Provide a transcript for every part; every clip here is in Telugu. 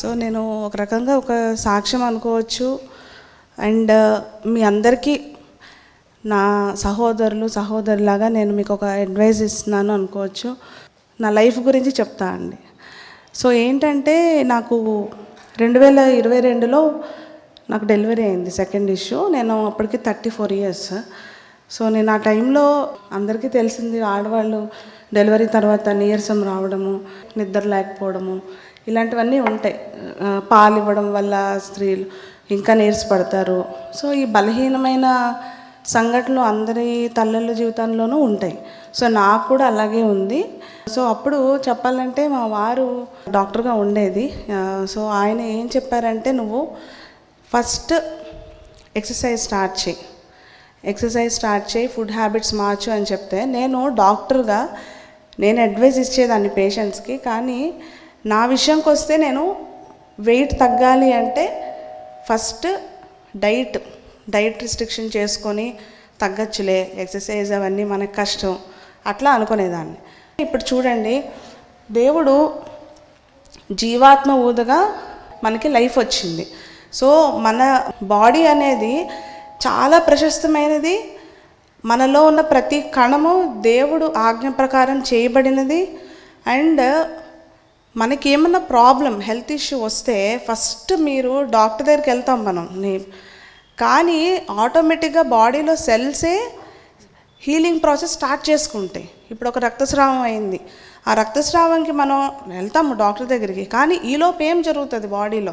సో నేను ఒక రకంగా ఒక సాక్ష్యం అనుకోవచ్చు. అండ్ uh, మీ అందరికీ నా సహోదరులు సహోదరులాగా నేను మీకు ఒక అడ్వైజ్ ఇస్తున్నాను అనుకోవచ్చు. నా లైఫ్ గురించి చెప్తా అండి. సో ఏంటంటే నాకు రెండు వేల ఇరవై రెండులో నాకు డెలివరీ అయింది సెకండ్ ఇష్యూ నేను అప్పటికి థర్టీ ఫోర్ ఇయర్స్ సో నేను ఆ టైంలో అందరికీ తెలిసింది ఆడవాళ్ళు డెలివరీ తర్వాత నీరసం రావడము నిద్ర లేకపోవడము ఇలాంటివన్నీ ఉంటాయి. పాలు ఇవ్వడం వల్ల స్త్రీలు ఇంకా నీరసపడతారు. సో ఈ బలహీనమైన సంఘటనలు అందరి తల్లుల జీవితంలోనూ ఉంటాయి. సో నాకు కూడా అలాగే ఉంది. సో అప్పుడు చెప్పాలంటే మా వారు డాక్టర్గా ఉండేది. సో ఆయన ఏం చెప్పారంటే నువ్వు ఫస్ట్ ఎక్సర్సైజ్ స్టార్ట్ చేయి. ఎక్సర్సైజ్ స్టార్ట్ చేయి ఫుడ్ హ్యాబిట్స్ మార్చు అని చెప్తే నేను డాక్టర్గా నేను అడ్వైస్ ఇచ్చేదాన్ని పేషెంట్స్కి. కానీ నా విషయంకి వస్తే నేను వెయిట్ తగ్గాలి అంటే ఫస్ట్ డైట్ డైట్ రిస్ట్రిక్షన్ చేసుకొని తగ్గచ్చులే ఎక్సర్సైజ్ అవన్నీ మనకు కష్టం అట్లా అనుకునేదాన్ని. ఇప్పుడు చూడండి దేవుడు జీవాత్మ ఊదగా మనకి లైఫ్ వచ్చింది. సో మన బాడీ అనేది చాలా ప్రశస్తమైనది. మనలో ఉన్న ప్రతి కణము దేవుడు ఆజ్ఞ ప్రకారం చేయబడినది. అండ్ మనకి ఏమన్నా ప్రాబ్లం హెల్త్ ఇష్యూ వస్తే ఫస్ట్ మీరు డాక్టర్ దగ్గరికి వెళ్తాం మనం. కానీ ఆటోమేటిక్గా బాడీలో సెల్సే హీలింగ్ ప్రాసెస్ స్టార్ట్ చేసుకుంటాయి ఇప్పుడు ఒక రక్తస్రావం అయింది. ఆ రక్తస్రావంకి మనం వెళ్తాము డాక్టర్ దగ్గరికి. కానీ ఈలోపు ఏం జరుగుతుంది బాడీలో?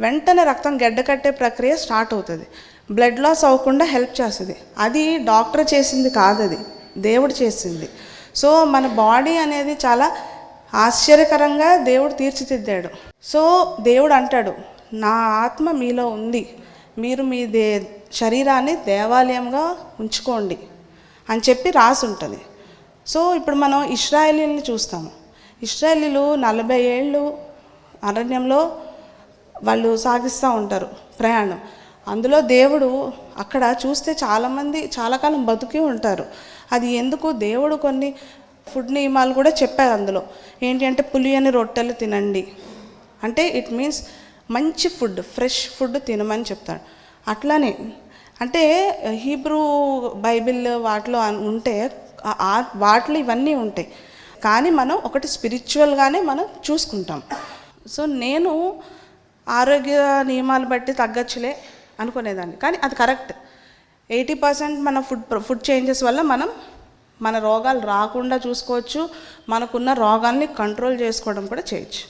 వెంటనే రక్తం గడ్డ కట్టే ప్రక్రియ స్టార్ట్ అవుతుంది. బ్లడ్ లాస్ అవ్వకుండా హెల్ప్ చేస్తుంది. అది డాక్టర్ చేసింది కాదు అది దేవుడు చేసింది. సో మన బాడీ అనేది చాలా ఆశ్చర్యకరంగా దేవుడు తీర్చిదిద్దాడు. సో దేవుడు అంటాడు నా ఆత్మ మీలో ఉంది. మీరు మీ దే శరీరాన్ని దేవాలయంగా ఉంచుకోండి అని చెప్పి రాసి ఉంటుంది సో ఇప్పుడు మనం ఇస్రాయేలీని చూస్తాము. ఇస్రాయలీలు నలభై ఏళ్ళు అరణ్యంలో వాళ్ళు సాగిస్తూ ఉంటారు ప్రయాణం. అందులో దేవుడు అక్కడ చూస్తే చాలామంది చాలా కాలం బతికి ఉంటారు. అది ఎందుకు? దేవుడు కొన్ని ఫుడ్ నియమాలు కూడా చెప్పారు అందులో. ఏంటి అంటే పులియని రొట్టెలు తినండి. అంటే ఇట్ మీన్స్ మంచి ఫుడ్ ఫ్రెష్ ఫుడ్ తినమని చెప్తాడు అట్లానే అంటే హీబ్రూ బైబిల్ వాటిలో ఉంటే వాటిలో ఇవన్నీ ఉంటాయి. కానీ మనం ఒకటి స్పిరిచువల్గానే మనం చూసుకుంటాం. సో నేను ఆరోగ్య నియమాలు బట్టి తగ్గచ్చులే అనుకునేదాన్ని. కానీ అది కరెక్ట్. ఎయిటీ పర్సెంట్ మన ఫుడ్ ఫుడ్ చేంజెస్ వల్ల మనం మన రోగాలు రాకుండా చూసుకోవచ్చు మనకున్న రోగాల్ని కంట్రోల్ చేసుకోవడం కూడా చేయొచ్చు.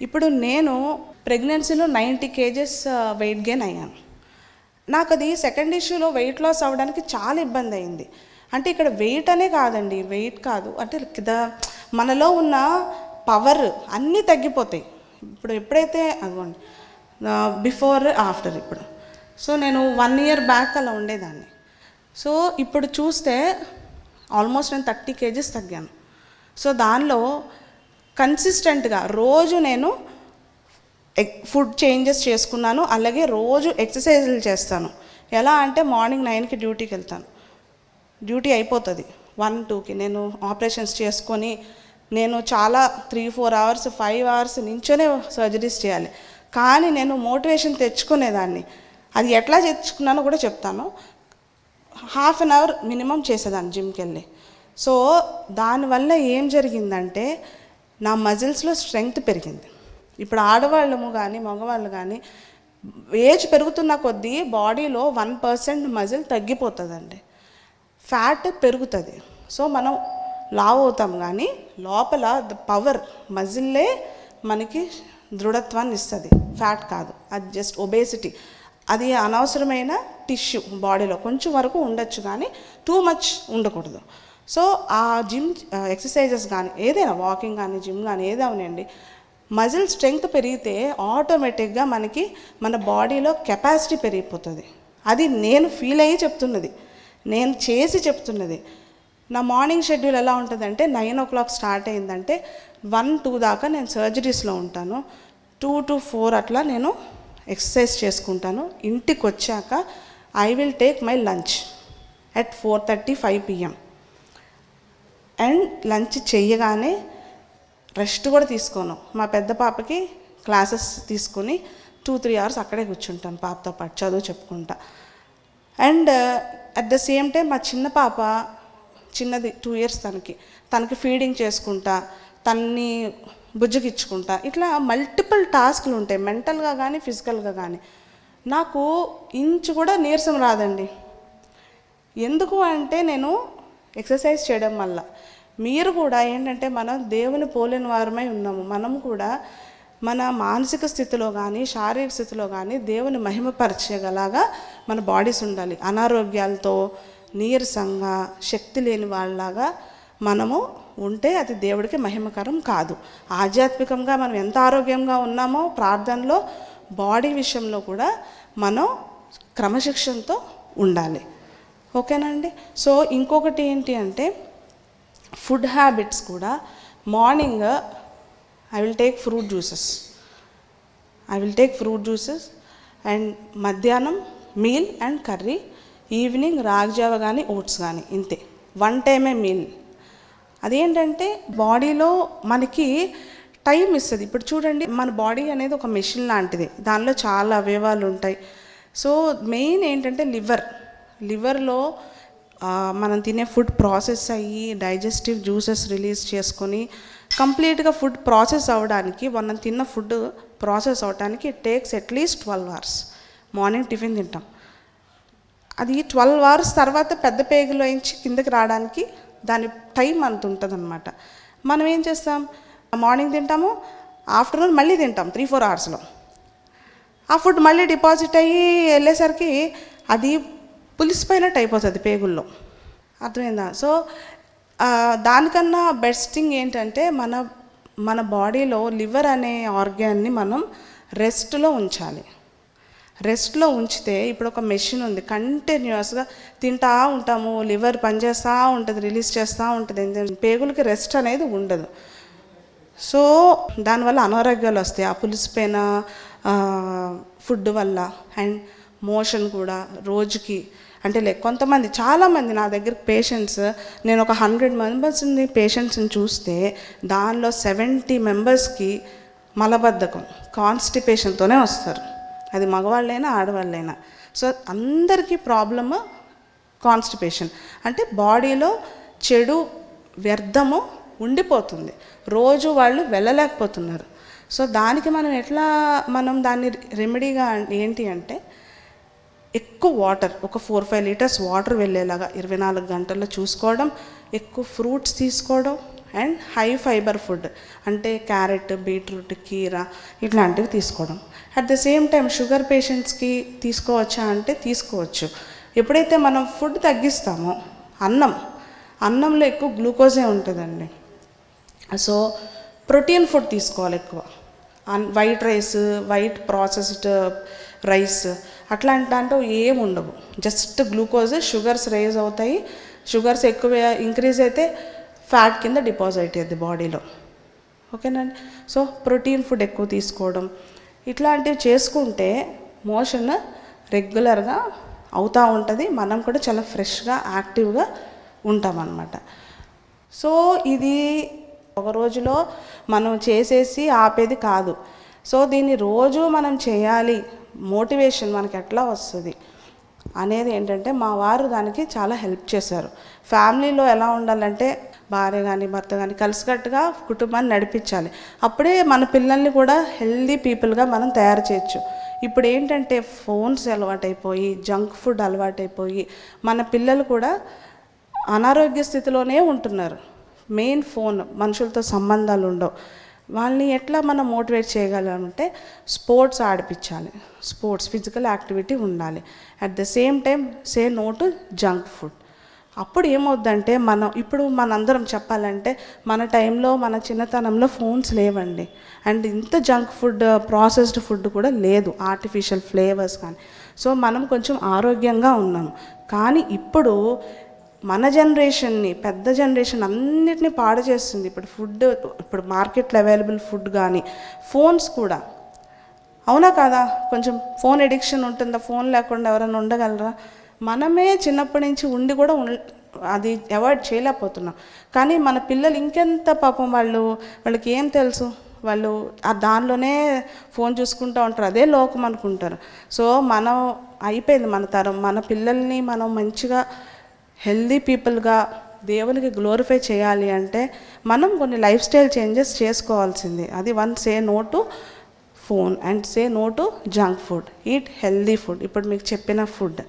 ఇప్పుడు నేను ప్రెగ్నెన్సీలో నైంటీ కేజెస్ వెయిట్ గెయిన్ అయ్యాను. నాకు అది సెకండ్ ఇష్యూలో వెయిట్ లాస్ అవ్వడానికి చాలా ఇబ్బంది అయింది. అంటే ఇక్కడ వెయిట్ అనే కాదండి వెయిట్ కాదు. అంటే కింద మనలో ఉన్న పవర్ అన్నీ తగ్గిపోతాయి. ఇప్పుడు ఎప్పుడైతే అదిగోండి బిఫోర్ ఆఫ్టర్ ఇప్పుడు. సో నేను వన్ ఇయర్ బ్యాక్ అలా ఉండేదాన్ని. సో ఇప్పుడు చూస్తే ఆల్మోస్ట్ నేను థర్టీ కేజెస్ తగ్గాను. సో దానిలో కన్సిస్టెంట్గా రోజు నేను ఎగ్- ఫుడ్ చేంజెస్ చేసుకున్నాను అలాగే రోజు ఎక్సర్సైజులు చేస్తాను. ఎలా అంటే మార్నింగ్ నైన్కి డ్యూటీకి వెళ్తాను. డ్యూటీ అయిపోతుంది. వన్ టూకి నేను ఆపరేషన్స్ చేసుకొని నేను చాలా three four hours five hours నించోనే surgeries చేయాలి. కానీ నేను మోటివేషన్ తెచ్చుకునేదాన్ని. అది ఎట్లా తెచ్చుకున్నానో కూడా చెప్తాను. హాఫ్ అన్ అవర్ మినిమం చేసేదాన్ని జిమ్కి వెళ్ళి సో దానివల్ల ఏం జరిగిందంటే నా మజిల్స్లో స్ట్రెంగ్త్ పెరిగింది. ఇప్పుడు ఆడవాళ్ళము కానీ మగవాళ్ళు కానీ ఏజ్ పెరుగుతున్న కొద్దీ బాడీలో వన్ పర్సెంట్ మజిల్ తగ్గిపోతుందండి. ఫ్యాట్ పెరుగుతుంది. సో మనం లావ్ అవుతాం కానీ లోపల ద పవర్ మజిల్లే మనకి దృఢత్వాన్ని ఇస్తుంది. ఫ్యాట్ కాదు. అది జస్ట్ ఒబేసిటీ. అది అనవసరమైన టిష్యూ బాడీలో కొంచెం వరకు ఉండొచ్చు కానీ టూ మచ్ ఉండకూడదు. సో ఆ జిమ్ ఎక్సర్సైజెస్ కానీ ఏదైనా వాకింగ్ కానీ జిమ్ కానీ ఏదవనండి మజిల్ స్ట్రెంగ్త్ పెరిగితే ఆటోమేటిక్గా మనకి మన బాడీలో కెపాసిటీ పెరిగిపోతుంది. అది నేను ఫీల్ అయ్యి చెప్తున్నది. నేను చేసి చెప్తున్నది. నా మార్నింగ్ షెడ్యూల్ ఎలా ఉంటుందంటే నైన్ ఓ క్లాక్ స్టార్ట్ అయిందంటే వన్ టూ దాకా నేను సర్జరీస్లో ఉంటాను. టూ టు ఫోర్ అట్లా నేను ఎక్సర్సైజ్ చేసుకుంటాను. ఇంటికి వచ్చాక I will take my lunch at four thirty five PM and lunch చేయగానే రెస్ట్ కూడా తీసుకోను. మా పెద్ద పాపకి క్లాసెస్ తీసుకొని టూ త్రీ అవర్స్ అక్కడే కూర్చుంటాను పాపతో పాటు చదువు చెప్పుకుంటా. And at the same time మా చిన్న పాప చిన్నది టూ ఇయర్స్ తనకి. తనకి ఫీడింగ్ చేసుకుంటా తన్ని బుజ్జగిచ్చుకుంటా ఇట్లా మల్టిపుల్ టాస్క్లు ఉంటాయి. మెంటల్గా కానీ ఫిజికల్గా కానీ నాకు ఇంచు కూడా నీరసం రాదండి. ఎందుకు అంటే నేను ఎక్సర్సైజ్ చేయడం వల్ల. మీరు కూడా ఏంటంటే మనం దేవుని పోలిన వారమై ఉన్నాము. మనం కూడా మన మానసిక స్థితిలో కానీ శారీరక స్థితిలో కానీ దేవుని మహిమపరచగలాగా మన బాడీస్ ఉండాలి. అనారోగ్యాలతో నీరసంగా శక్తి లేని వాళ్ళలాగా మనము ఉంటే అది దేవుడికి మహిమకరం కాదు. ఆధ్యాత్మికంగా మనం ఎంత ఆరోగ్యంగా ఉన్నామో ప్రార్థనలో బాడీ విషయంలో కూడా మనం క్రమశిక్షణతో ఉండాలి. ఓకేనండి సో ఇంకొకటి ఏంటి అంటే ఫుడ్ హ్యాబిట్స్ కూడా morning I will take fruit juices. I will take fruit juices and మధ్యాహ్నం మీల్ అండ్ కర్రీ ఈవినింగ్ రాగిజావ కానీ ఓట్స్ కానీ ఇంతే. వన్ టైమే మీల్. అదేంటంటే బాడీలో మనకి టైం ఇస్తుంది. ఇప్పుడు చూడండి మన బాడీ అనేది ఒక మెషిన్ లాంటిది. దానిలో చాలా అవయవాలు ఉంటాయి. సో మెయిన్ ఏంటంటే లివర్. లివర్లో మనం తినే ఫుడ్ ప్రాసెస్ అయ్యి డైజెస్టివ్ జ్యూసెస్ రిలీజ్ చేసుకొని కంప్లీట్గా ఫుడ్ ప్రాసెస్ అవ్వడానికి మనం తిన్న ఫుడ్ ప్రాసెస్ అవ్వడానికి it takes at least twelve hours. Morning tiffin తింటాం. అది ట్వెల్వ్ అవర్స్ తర్వాత పెద్ద పేగులో నుంచి కిందకి రావడానికి దాని టైం అంత ఉంటుంది అనమాట మనం ఏం చేస్తాం? మార్నింగ్ తింటాము ఆఫ్టర్నూన్ మళ్ళీ తింటాం త్రీ ఫోర్ అవర్స్లో ఆ ఫుడ్ మళ్ళీ డిపాజిట్ అయ్యి వెళ్ళేసరికి అది పులిసిపోయినట్టు అయిపోతుంది పేగుల్లో. అర్థమైందా? సో దానికన్నా బెస్ట్ థింగ్ ఏంటంటే మన మన బాడీలో లివర్ అనే ఆర్గాన్ని మనం రెస్ట్లో ఉంచాలి. రెస్ట్లో ఉంచితే ఇప్పుడు ఒక మెషిన్ ఉంది కంటిన్యూస్గా తింటా ఉంటాము లివర్ పనిచేస్తూ ఉంటుంది రిలీజ్ చేస్తూ ఉంటుంది పేగులకి రెస్ట్ అనేది ఉండదు. సో దానివల్ల అనారోగ్యాలు వస్తాయి. ఆ పులిసిపోయిన ఫుడ్ వల్ల అండ్ మోషన్ కూడా రోజుకి అంటే లైక్ కొంతమంది చాలామంది నా దగ్గర పేషెంట్స్ నేను ఒక హండ్రెడ్ మెంబర్స్ని పేషెంట్స్ని చూస్తే దానిలో సెవెంటీ మెంబర్స్కి మలబద్ధకం కాన్స్టిపేషన్తోనే వస్తారు. అది మగవాళ్ళైనా ఆడవాళ్ళైనా. సో అందరికీ ప్రాబ్లమ్ కాన్స్టిపేషన్. అంటే బాడీలో చెడు వ్యర్థము ఉండిపోతుంది. రోజు వాళ్ళు వెళ్ళలేకపోతున్నారు. సో దానికి మనం ఎట్లా మనం దాన్ని రెమెడీగా ఏంటి అంటే ఎక్కువ వాటర్ ఒక ఫోర్ ఫైవ్ లీటర్స్ వాటర్ వెళ్ళేలాగా ఇరవై నాలుగు గంటల్లో చూసుకోవడం ఎక్కువ ఫ్రూట్స్ తీసుకోవడం అండ్ హై ఫైబర్ ఫుడ్ అంటే క్యారెట్ బీట్రూట్ కీర ఇట్లాంటివి తీసుకోవడం. At the same time sugar పేషెంట్స్కి తీసుకోవచ్చా అంటే తీసుకోవచ్చు. ఎప్పుడైతే మనం ఫుడ్ తగ్గిస్తామో అన్నం అన్నంలో ఎక్కువ గ్లూకోజే ఉంటుందండి. సో ప్రోటీన్ ఫుడ్ తీసుకోవాలి ఎక్కువ. అన్ white rice white processed rice అట్లాంటి దాంట్లో ఏం ఉండవు. జస్ట్ గ్లూకోజ్ షుగర్స్ రైజ్ అవుతాయి. షుగర్స్ ఎక్కువ ఇంక్రీజ్ అయితే ఫ్యాట్ కింద డిపాజిట్ అవుతుంది బాడీలో. ఓకేనండి? సో ప్రోటీన్ ఫుడ్ ఎక్కువ తీసుకోవడం. ఇట్లాంటివి చేసుకుంటే మోషన్ రెగ్యులర్గా అవుతూ ఉంటుంది. మనం కూడా చాలా ఫ్రెష్గా యాక్టివ్గా ఉంటామన్నమాట. సో ఇది ఒక రోజులో మనం చేసేసి ఆపేది కాదు. సో దీన్ని రోజు మనం చేయాలి. మోటివేషన్ మనకి ఎట్లా వస్తుంది? అనేది ఏంటంటే మా వారు దానికి చాలా హెల్ప్ చేశారు. ఫ్యామిలీలో ఎలా ఉండాలంటే భార్య కానీ భర్త కానీ కలిసికట్టుగా కుటుంబాన్ని నడిపించాలి. అప్పుడే మన పిల్లల్ని కూడా హెల్దీ పీపుల్గా మనం తయారు చేయొచ్చు. ఇప్పుడు ఏంటంటే ఫోన్స్ అలవాటైపోయి జంక్ ఫుడ్ అలవాటైపోయి మన పిల్లలు కూడా అనారోగ్య స్థితిలోనే ఉంటున్నారు. మెయిన్ ఫోన్ మనుషులతో సంబంధాలు ఉండవు. వాళ్ళని ఎట్లా మనం మోటివేట్ చేయగలమంటే స్పోర్ట్స్ ఆడిపించాలి. స్పోర్ట్స్ ఫిజికల్ యాక్టివిటీ ఉండాలి. At the same time say no to junk food. అప్పుడు ఏమవుద్దంటే మనం ఇప్పుడు మనందరం చెప్పాలంటే మన టైంలో మన చిన్నతనంలో ఫోన్స్ లేవండి. అండ్ ఇంత జంక్ ఫుడ్ ప్రాసెస్డ్ ఫుడ్ కూడా లేదు. ఆర్టిఫిషియల్ ఫ్లేవర్స్ కానీ. సో మనం కొంచెం ఆరోగ్యంగా ఉన్నాం కానీ ఇప్పుడు మన జనరేషన్ని పెద్ద జనరేషన్ అన్నిటినీ పాడు చేస్తుంది. ఇప్పుడు ఫుడ్ ఇప్పుడు మార్కెట్లో అవైలబుల్ ఫుడ్ కానీ ఫోన్స్ కూడా. అవునా కాదా? కొంచెం ఫోన్ ఎడిక్షన్ ఉంటుందా? ఫోన్ లేకుండా ఎవరైనా ఉండగలరా? మనమే చిన్నప్పటి నుంచి ఉండి కూడా ఉం అది అవాయిడ్ చేయలేకపోతున్నాం. కానీ మన పిల్లలు ఇంకెంత పాపం వాళ్ళు వాళ్ళకి ఏం తెలుసు? వాళ్ళు ఆ దానిలోనే ఫోన్ చూసుకుంటూ ఉంటారు. అదే లోకం అనుకుంటారు. సో మనం అయిపోయింది మన తరం. మన పిల్లల్ని మనం మంచిగా హెల్దీ పీపుల్గా దేవునికి గ్లోరిఫై చేయాలి అంటే మనం కొన్ని లైఫ్ స్టైల్ చేంజెస్ చేసుకోవాల్సింది. అది one say no to phone and say no to junk food. Eat healthy food. ఇప్పుడు మీకు చెప్పిన ఫుడ్.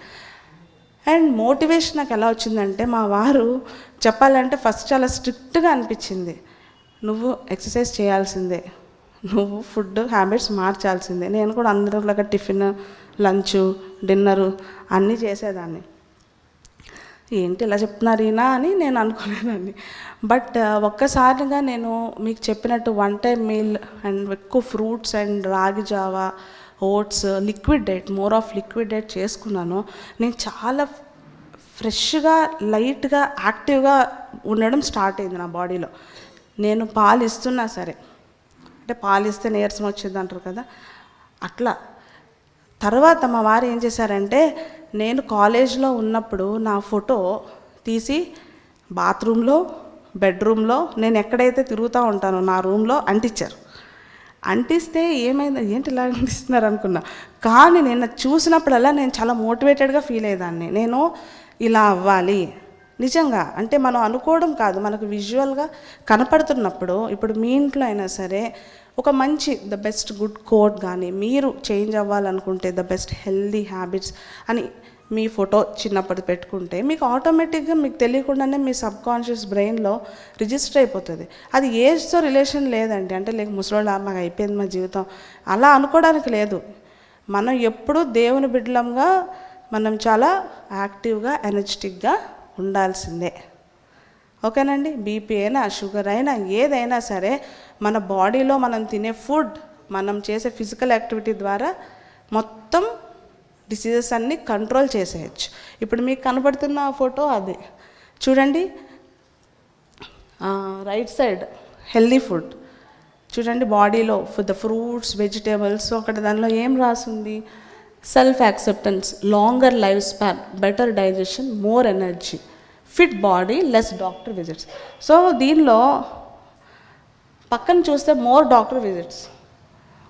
అండ్ మోటివేషన్ నాకు ఎలా వచ్చిందంటే మా వారు చెప్పాలంటే ఫస్ట్ చాలా స్ట్రిక్ట్గా అనిపించింది. నువ్వు ఎక్సర్సైజ్ చేయాల్సిందే. నువ్వు ఫుడ్ హ్యాబిట్స్ మార్చాల్సిందే. నేను కూడా అందరిలాగా టిఫిన్ లంచ్ డిన్నరు అన్నీ చేసేదాన్ని. ఏంటి ఇలా చెప్తున్నారు ఈయన అని నేను అనుకునేదాన్ని. బట్ ఒక్కసారిగా నేను మీకు చెప్పినట్టు వన్ టైం మీల్ అండ్ ఎక్కువ ఫ్రూట్స్ అండ్ రాగి Java oats liquid diet more of liquid diet చేసుకున్నాను. నేను చాలా ఫ్రెష్గా లైట్గా యాక్టివ్గా ఉండడం స్టార్ట్ అయింది నా బాడీలో. నేను పాలు ఇస్తున్నా సరే అంటే పాలు ఇస్తే నీరసం వచ్చింది అంటారు కదా అట్లా. తర్వాత మా వారు ఏం చేశారంటే నేను కాలేజ్లో ఉన్నప్పుడు నా ఫోటో తీసి బాత్రూంలో బెడ్రూమ్లో నేను ఎక్కడైతే తిరుగుతూ ఉంటానో నా రూమ్లో అంటించారు. అంటిస్తే ఏమైంది? ఏంటి ఇలా అంటిస్తున్నారు అనుకున్నా. కానీ నేను చూసినప్పుడల్లా నేను చాలా మోటివేటెడ్గా ఫీల్ అయ్యేదాన్ని. నేను ఇలా అవ్వాలి. నిజంగా అంటే మనం అనుకోవడం కాదు. మనకు విజువల్గా కనపడుతున్నప్పుడు ఇప్పుడు మీ ఇంట్లో అయినా సరే ఒక మంచి ద బెస్ట్ గుడ్ కోడ్ కానీ మీరు చేంజ్ అవ్వాలనుకుంటే ద బెస్ట్ హెల్దీ హ్యాబిట్స్ అని మీ ఫోటో చిన్నప్పుడు పెట్టుకుంటే మీకు ఆటోమేటిక్గా మీకు తెలియకుండానే మీ సబ్ కాన్షియస్ బ్రెయిన్లో రిజిస్టర్ అయిపోతుంది. అది ఏజ్తో రిలేషన్ లేదండి. అంటే లేక ముసలోళ్ళ మాకు అయిపోయింది మా జీవితం. అలా అనుకోవడానికి లేదు. మనం ఎప్పుడూ దేవుని బిడ్డలంగా మనం చాలా యాక్టివ్గా ఎనర్జెటిక్గా ఉండాల్సిందే. ఓకేనండి? బీపీ అయినా షుగర్ అయినా ఏదైనా సరే మన బాడీలో మనం తినే ఫుడ్ మనం చేసే ఫిజికల్ యాక్టివిటీ ద్వారా మొత్తం డిసీజెస్ అన్నీ కంట్రోల్ చేసేయచ్చు. ఇప్పుడు మీకు కనబడుతున్న ఫోటో అది. చూడండి. రైట్ సైడ్ హెల్దీ ఫుడ్ చూడండి బాడీలో ఫుడ్ ద ఫ్రూట్స్ వెజిటేబుల్స్ అక్కడ దానిలో ఏం రాసింది? Self acceptance longer life span better digestion more energy fit body less doctor visits so దీనిలో పక్కన చూస్తే మోర్ డాక్టర్ విజిట్స్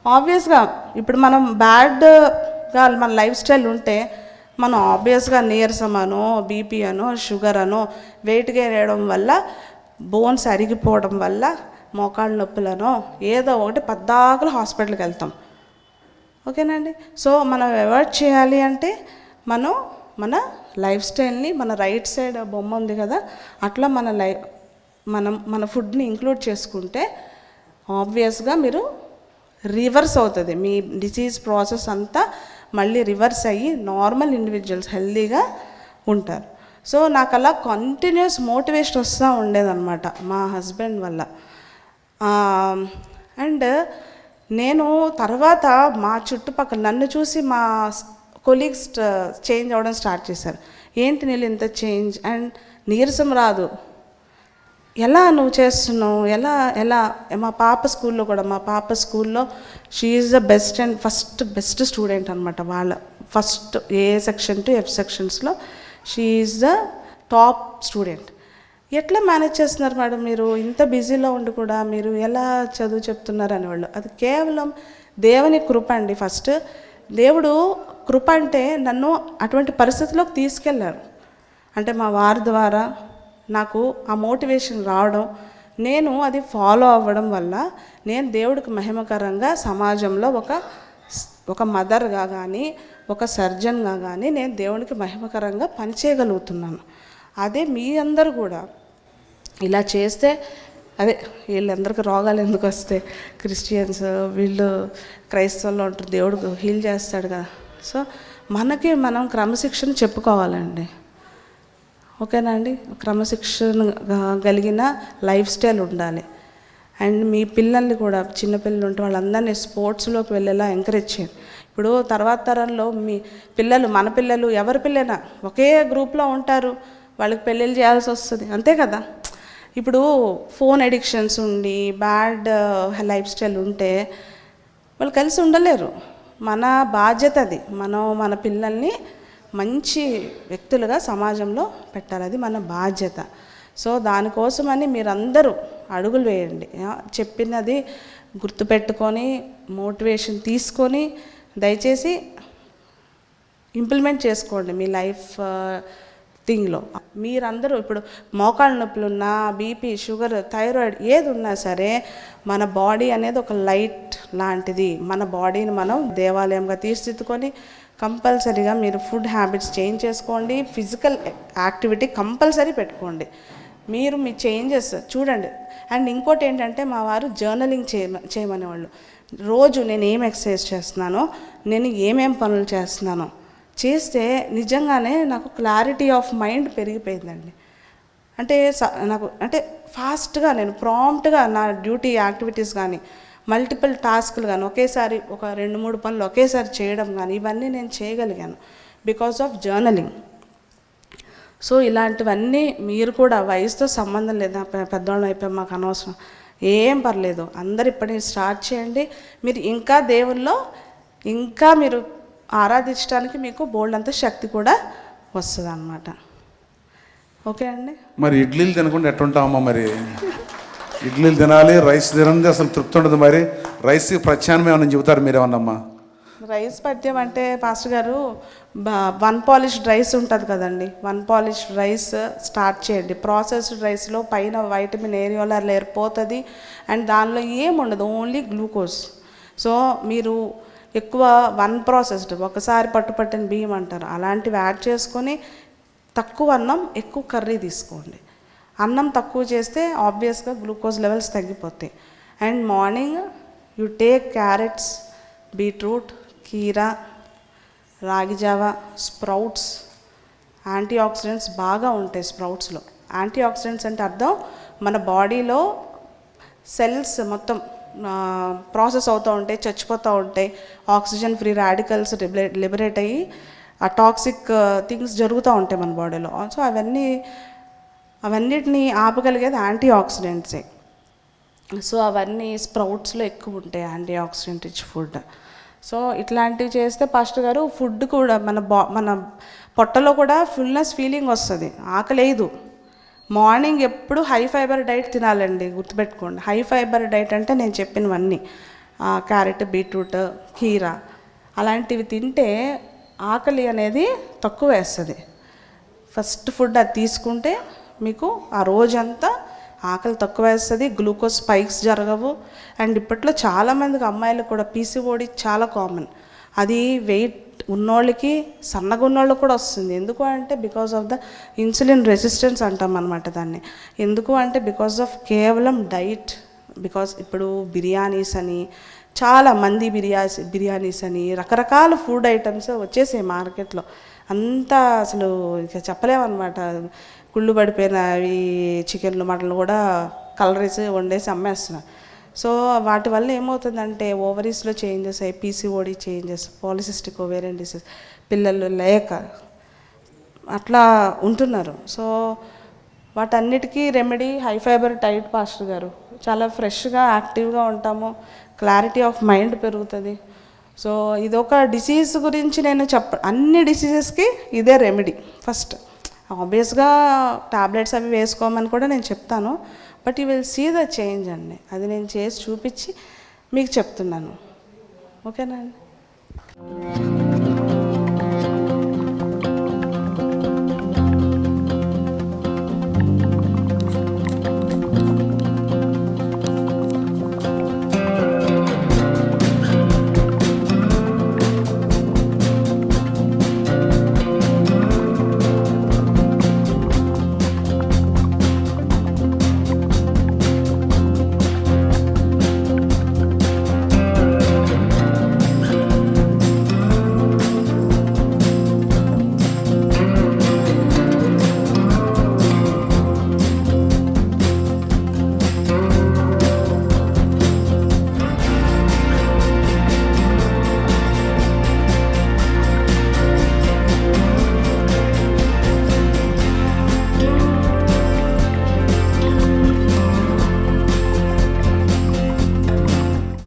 ఆబ్వియస్గా ఇప్పుడు మనం బ్యాడ్ వాళ్ళు మన లైఫ్ స్టైల్ ఉంటే మనం ఆబ్వియస్గా నీరసం అనో బీపీ అనో షుగర్ అనో వెయిట్ గెయిన్ వేయడం వల్ల బోన్స్ అరిగిపోవడం వల్ల మోకాళ్ళ నొప్పులనో ఏదో ఒకటి పద్దాకులు హాస్పిటల్కి వెళ్తాం. ఓకేనండి సో మనం అవాయిడ్ చేయాలి అంటే మనం మన లైఫ్ స్టైల్ని మన రైట్ సైడ్ బొమ్మ ఉంది కదా అట్లా మన లై మనం మన ఫుడ్ని ఇంక్లూడ్ చేసుకుంటే ఆబ్వియస్గా మీరు రివర్స్ అవుతుంది. మీ డిసీజ్ ప్రాసెస్ అంతా మళ్ళీ రివర్స్ అయ్యి నార్మల్ ఇండివిజువల్స్ హెల్తీగా ఉంటారు. సో నాకు అలా కంటిన్యూస్ మోటివేషన్ వస్తూ ఉండేదన్నమాట మా హస్బెండ్ వల్ల. అండ్ నేను తర్వాత మా చుట్టుపక్కల నన్ను చూసి మా కొలీగ్స్ చేంజ్ అవ్వడం స్టార్ట్ చేశారు. ఏంటి నీళ్ళు ఇంత చేంజ్ అండ్ నీరసం రాదు. ఎలా నువ్వు చేస్తున్నావు? ఎలా ఎలా? మా పాప స్కూల్లో కూడా మా పాప స్కూల్లో she the best and first best student అనమాట వాళ్ళ. First A section to F సెక్షన్స్లో she the top student ఎట్లా మేనేజ్ చేస్తున్నారు మేడం మీరు? ఇంత బిజీలో ఉండి కూడా మీరు ఎలా చదువు చెప్తున్నారు అనేవాళ్ళు? అది కేవలం దేవుని కృప అండి ఫస్ట్. దేవుడు కృప అంటే నన్ను అటువంటి పరిస్థితిలోకి తీసుకెళ్ళారు. అంటే మా వారి ద్వారా నాకు ఆ మోటివేషన్ రావడం నేను అది ఫాలో అవ్వడం వల్ల నేను దేవుడికి మహిమకరంగా సమాజంలో ఒక ఒక మదర్గా కానీ ఒక సర్జన్గా కానీ నేను దేవునికి మహిమకరంగా పనిచేయగలుగుతున్నాను అదే మీ అందరు కూడా ఇలా చేస్తే అదే వీళ్ళందరికీ రోగాలు ఎందుకు వస్తాయి? క్రిస్టియన్స్ వీళ్ళు క్రైస్తవుల్లో ఉంటారు దేవుడు హీల్ చేస్తాడు కదా. సో మనకి మనం క్రమశిక్షణ చెప్పుకోవాలండి. ఓకేనా అండి? క్రమశిక్షణ కలిగిన లైఫ్ స్టైల్ ఉండాలి. అండ్ మీ పిల్లల్ని కూడా చిన్నపిల్లలు ఉంటే వాళ్ళందరినీ స్పోర్ట్స్లోకి వెళ్ళేలా ఎంకరేజ్ చేయండి. ఇప్పుడు తర్వాత తరంలో మీ పిల్లలు మన పిల్లలు ఎవరి పిల్లైనా ఒకే గ్రూప్లో ఉంటారు. వాళ్ళకి పెళ్ళిళ్ళు చేయాల్సి వస్తుంది. అంతే కదా? ఇప్పుడు ఫోన్ అడిక్షన్స్ ఉండి బ్యాడ్ లైఫ్ స్టైల్ ఉంటే వాళ్ళు కలిసి ఉండలేరు. మన బాధ్యత అది. మనం మన పిల్లల్ని మంచి వ్యక్తులుగా సమాజంలో పెట్టాలి. అది మన బాధ్యత. సో దానికోసమని మీరందరూ అడుగులు వేయండి. చెప్పినది గుర్తుపెట్టుకొని మోటివేషన్ తీసుకొని దయచేసి ఇంప్లిమెంట్ చేసుకోండి మీ లైఫ్ థింగ్లో. మీరందరూ ఇప్పుడు మోకాళ్ళ నొప్పులు ఉన్నా బీపీ షుగర్ థైరాయిడ్ ఏది ఉన్నా సరే మన బాడీ అనేది ఒక లైట్ లాంటిది. మన బాడీని మనం దేవాలయంగా తీర్చిదిద్దుకొని కంపల్సరీగా మీరు ఫుడ్ హ్యాబిట్స్ చేంజ్ చేసుకోండి ఫిజికల్ యాక్టివిటీ కంపల్సరీ పెట్టుకోండి. మీరు మీ చేంజెస్ చూడండి. అండ్ ఇంకోటి ఏంటంటే మా వారు జర్నలింగ్ చేయ చేయమనేవాళ్ళు. రోజు నేను ఏం ఎక్సర్సైజ్ చేస్తున్నానో నేను ఏమేం పనులు చేస్తున్నానో చేస్తే నిజంగానే నాకు క్లారిటీ ఆఫ్ మైండ్ పెరిగిపోయిందండి. అంటే స- నాకు అంటే ఫాస్ట్గా నేను ప్రాంప్ట్గా నా డ్యూటీ యాక్టివిటీస్ కానీ మల్టిపుల్ టాస్క్లు కానీ ఒకేసారి ఒక రెండు మూడు పనులు ఒకేసారి చేయడం కానీ ఇవన్నీ నేను చేయగలిగాను బికాస్ ఆఫ్ జర్నలింగ్. సో ఇలాంటివన్నీ మీరు కూడా వయసుతో సంబంధం లేదు నా పెద్దవాళ్ళం అయిపోయి మాకు అనవసరం. ఏం పర్లేదు అందరు ఇప్పటి నుంచి స్టార్ట్ చేయండి. మీరు ఇంకా దేవుల్లో ఇంకా మీరు ఆరాధించడానికి మీకు బోల్డ్ అంత శక్తి కూడా వస్తుంది అనమాట ఓకే అండి? మరి ఇడ్లీలు తినకుండా ఎట్టుంటామా మరి? ఇడ్లీలు తినాలి రైస్ తినండి అసలు తృప్తి ఉండదు మరి. రైస్ ప్రత్యామ్నాయం ఏమన్నా చెబుతారు మీరేమన్నమ్మా? రైస్ పద్యం అంటే పాస్టర్ గారు వన్ పాలిష్డ్ రైస్ ఉంటుంది కదండి. వన్ పాలిష్డ్ రైస్ స్టార్ట్ చేయండి. ప్రాసెస్డ్ రైస్లో పైన వైటమిన్ ఏరియోలర్ లేయర్ పోతుంది అండ్ దానిలో ఏముండదు ఓన్లీ గ్లూకోజ్. సో మీరు ఎక్కువ వన్ ప్రాసెస్డ్ ఒకసారి పట్టుపట్టిన బియ్యం అంటారు. అలాంటివి యాడ్ చేసుకొని తక్కువ అన్నం ఎక్కువ కర్రీ తీసుకోండి. అన్నం తక్కువ చేస్తే ఆబ్వియస్గా గ్లూకోజ్ లెవెల్స్ తగ్గిపోతాయి. And morning you take carrots beetroot కీరా రాగి జావ స్ప్రౌట్స్ యాంటీ ఆక్సిడెంట్స్ బాగా ఉంటాయి స్ప్రౌట్స్లో యాంటీ ఆక్సిడెంట్స్ అంటే అర్థం మన బాడీలో సెల్స్ మొత్తం ప్రాసెస్ అవుతూ ఉంటాయి చచ్చిపోతూ ఉంటాయి ఆక్సిజన్ ఫ్రీ రాడికల్స్ లిబరేట్ అయ్యి ఆ టాక్సిక్ థింగ్స్ జరుగుతూ ఉంటాయి మన బాడీలో సో అవన్నీ అవన్నిటిని ఆపగలిగేది యాంటీ ఆక్సిడెంట్సే సో అవన్నీ స్ప్రౌట్స్లో ఎక్కువ ఉంటాయి antioxidant rich food. So ఇట్లాంటివి చేస్తే పాస్టర్ గారు ఫుడ్ కూడా మన బా మన పొట్టలో కూడా ఫుల్నెస్ ఫీలింగ్ వస్తుంది. ఆకలేదు మార్నింగ్ ఎప్పుడు హై ఫైబర్ డైట్ తినాలండి గుర్తుపెట్టుకోండి. హై ఫైబర్ డైట్ అంటే నేను చెప్పినవన్నీ. క్యారెట్ బీట్రూట్ కీరా అలాంటివి తింటే ఆకలి అనేది తక్కువ వేస్తుంది. ఫస్ట్ ఫుడ్ అది తీసుకుంటే మీకు ఆ రోజంతా ఆకలి తక్కువ వేస్తుంది గ్లూకోజ్ స్పైక్స్ జరగవు. అండ్ ఇప్పట్లో చాలామందికి అమ్మాయిలకు కూడా పీసీఓడి చాలా కామన్. అది వెయిట్ ఉన్నోళ్ళకి సన్నగా ఉన్నోళ్ళకి కూడా వస్తుంది. ఎందుకు అంటే because of the insulin resistance అంటాం అనమాట దాన్ని. ఎందుకు అంటే బికాస్ ఆఫ్ కేవలం డైట్. బికాస్ ఇప్పుడు బిర్యానీస్ అని చాలా మంది బిర్యాస్ బిర్యానీస్ అని రకరకాల ఫుడ్ ఐటమ్స్ వచ్చేసాయి మార్కెట్లో. అంతా అసలు ఇక చెప్పలేమన్నమాట. కుళ్ళు పడిపోయిన అవి చికెన్లు మటన్లు కూడా కలరీస్ వండేసి అమ్మేస్తున్నారు సో వాటి వల్ల ఏమవుతుందంటే ఓవరీస్లో చేంజెస్ అయ్యి PCOD changes polycystic ovarian disease పిల్లలు లేక అట్లా ఉంటున్నారు. సో వాటన్నిటికీ remedy high fibre diet pastor గారు. చాలా ఫ్రెష్గా యాక్టివ్గా ఉంటాము. క్లారిటీ ఆఫ్ మైండ్ పెరుగుతుంది. సో ఇదొక డిసీజ్ గురించి నేను చెప్ప అన్ని డిసీజెస్కి ఇదే రెమెడీ ఫస్ట్. ఆబ్వియస్గా టాబ్లెట్స్ అవి వేసుకోమని కూడా నేను చెప్తాను but you will see the change అండి. అది నేను చేసి చూపించి మీకు చెప్తున్నాను. ఓకేనా అండి?